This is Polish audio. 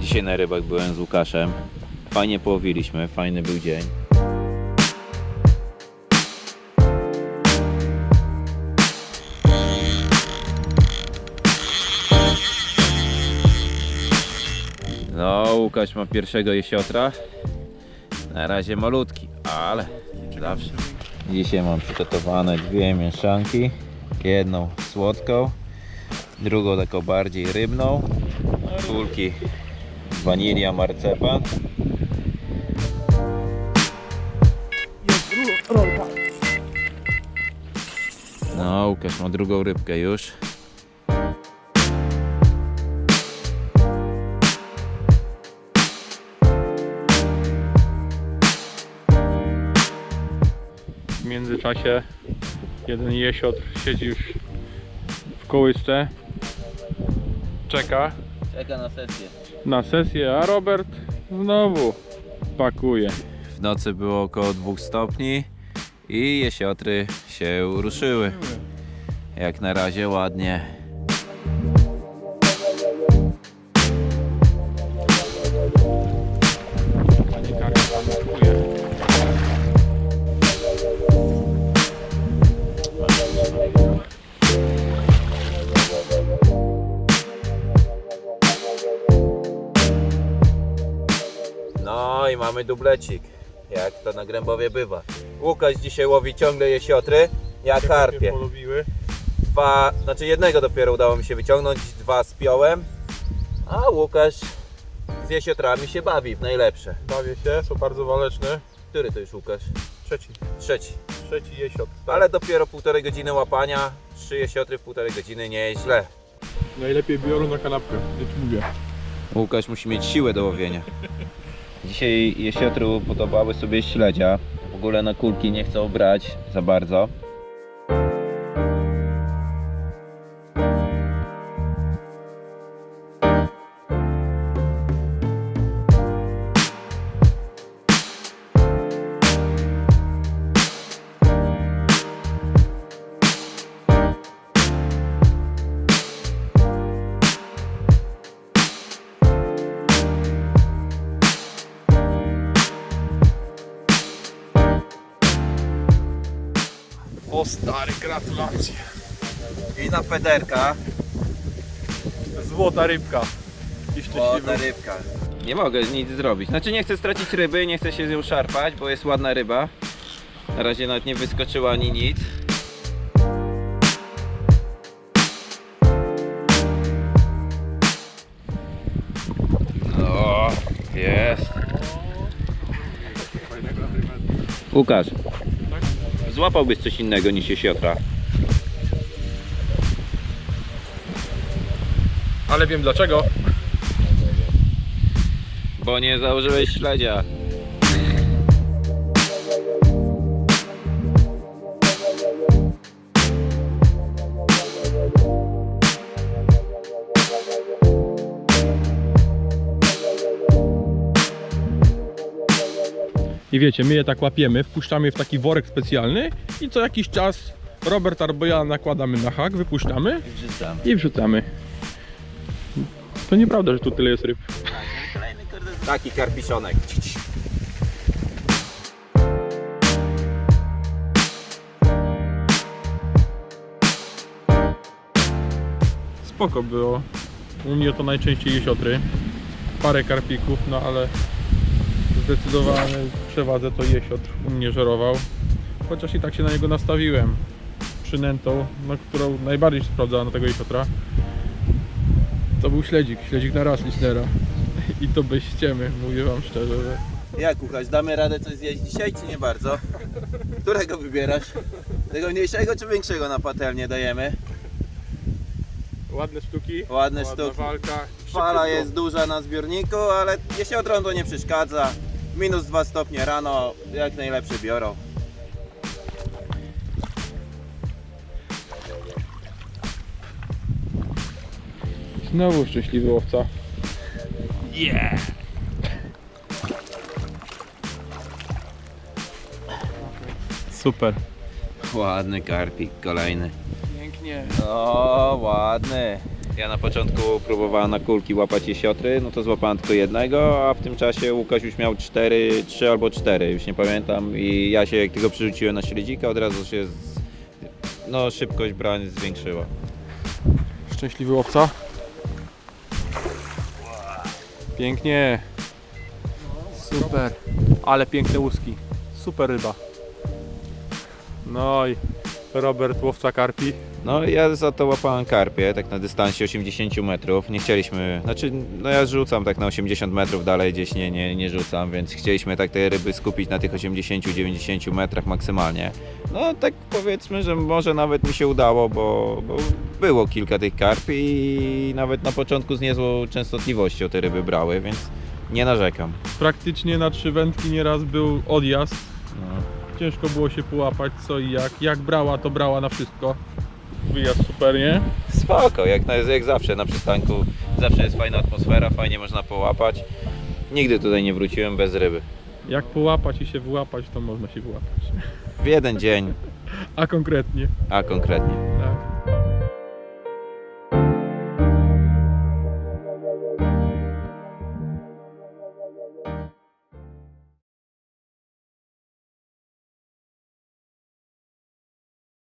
Dzisiaj na rybach byłem z Łukaszem. Fajnie połowiliśmy, fajny był dzień. Łukasz ma pierwszego jesiotra. Na razie malutki, ale zawsze. Dzisiaj mam przygotowane dwie mieszanki. Jedną słodką, drugą taką bardziej rybną. Kulki wanilia, marcepan. No, Łukasz ma drugą rybkę już. W międzyczasie jeden jesiotr siedzi już w kołysce. Czeka Czeka na sesję. na sesję, a Robert znowu pakuje. W nocy było około 2 stopni i jesiotry się ruszyły. Jak na razie ładnie. Mamy dublecik. Jak to na Grębowie bywa. Łukasz dzisiaj łowi ciągle jesiotry. Ja karpie. polubiły. Dwa, znaczy jednego dopiero udało mi się wyciągnąć, dwa spiąłem. A Łukasz z jesiotrami się bawi w najlepsze. Bawię się, są bardzo waleczne. Który to już Łukasz? Trzeci, Trzeci. trzeci jesiotr. Ale dopiero półtorej godziny łapania. Trzy jesiotry w półtorej godziny nie jest źle. Najlepiej biorą na kanapkę, ja ci mówię. Łukasz musi mieć siłę do łowienia. Dzisiaj jesiotru podobały sobie śledzia. W ogóle na kulki nie chcą brać za bardzo. O stary, gratulacje. I na pederka. Złota rybka. I szczęśliwy. rybka. Nie mogę nic zrobić. Znaczy nie chcę stracić ryby, nie chcę się z nią szarpać, bo jest ładna ryba. Na razie nawet nie wyskoczyła ani nic. No, jest. Łukasz, złapałbyś coś innego niż jesiotra. Ale wiem dlaczego. Bo nie założyłeś śledzia. I wiecie, my je tak łapiemy, wpuszczamy je w taki worek specjalny i co jakiś czas Robert albo ja nakładamy na hak, wypuszczamy Wrzucam. i wrzucamy. To nieprawda, że tu tyle jest ryb. Taki karpiszonek. Spoko było. U mnie to najczęściej jesiotry. Parę karpików, no ale zdecydowanie w przewadze to jesiotr u mnie żerował. Chociaż i tak się na niego nastawiłem. Przynętą, no, którą najbardziej się sprawdzała na tego jesiotra. To był śledzik, śledzik na raz listenera. I to bez ściemy, mówię wam szczerze, że Jak Łukasz, damy radę coś zjeść dzisiaj, czy nie bardzo? Którego wybierasz? Tego mniejszego czy większego na patelnię dajemy? ładne sztuki, Ładne sztuki. walka. Fala jest duża na zbiorniku, ale jesiotrom to nie przeszkadza. Minus 2 stopnie rano, jak najlepsze biorą. Znowu szczęśliwy łowca. Yeah! Super. Ładny karpik, kolejny. Pięknie. O, ładny. Ja na początku próbowałem na kulki łapać jesiotry, no to złapałem tylko jednego, a w tym czasie Łukasz już miał cztery, trzy albo cztery, już nie pamiętam. I ja się jak tylko przerzuciłem na śledzika, od razu się z... no, szybkość brań zwiększyła. Szczęśliwy łowca. Pięknie. Super. Ale piękne łuski. Super ryba. No i Robert łowca karpi. No ja za to łapałem karpie, tak na dystansie 80 metrów. Nie chcieliśmy, znaczy no ja rzucam tak na 80 metrów, dalej gdzieś nie, nie, nie rzucam, więc chcieliśmy tak te ryby skupić na tych 80-90 metrach maksymalnie. No tak powiedzmy, że może nawet mi się udało, bo, bo było kilka tych karpi i nawet na początku z niezłą częstotliwością te ryby brały, więc nie narzekam. Praktycznie na trzy wędki nieraz był odjazd. No. Ciężko było się połapać co i jak. Jak brała, to brała na wszystko. Wyjazd super, nie? Spoko, jak, na, jak zawsze na przystanku, zawsze jest fajna atmosfera, fajnie można połapać. Nigdy tutaj nie wróciłem bez ryby. Jak połapać i się wyłapać, to można się wyłapać. W jeden dzień, A konkretnie. a konkretnie.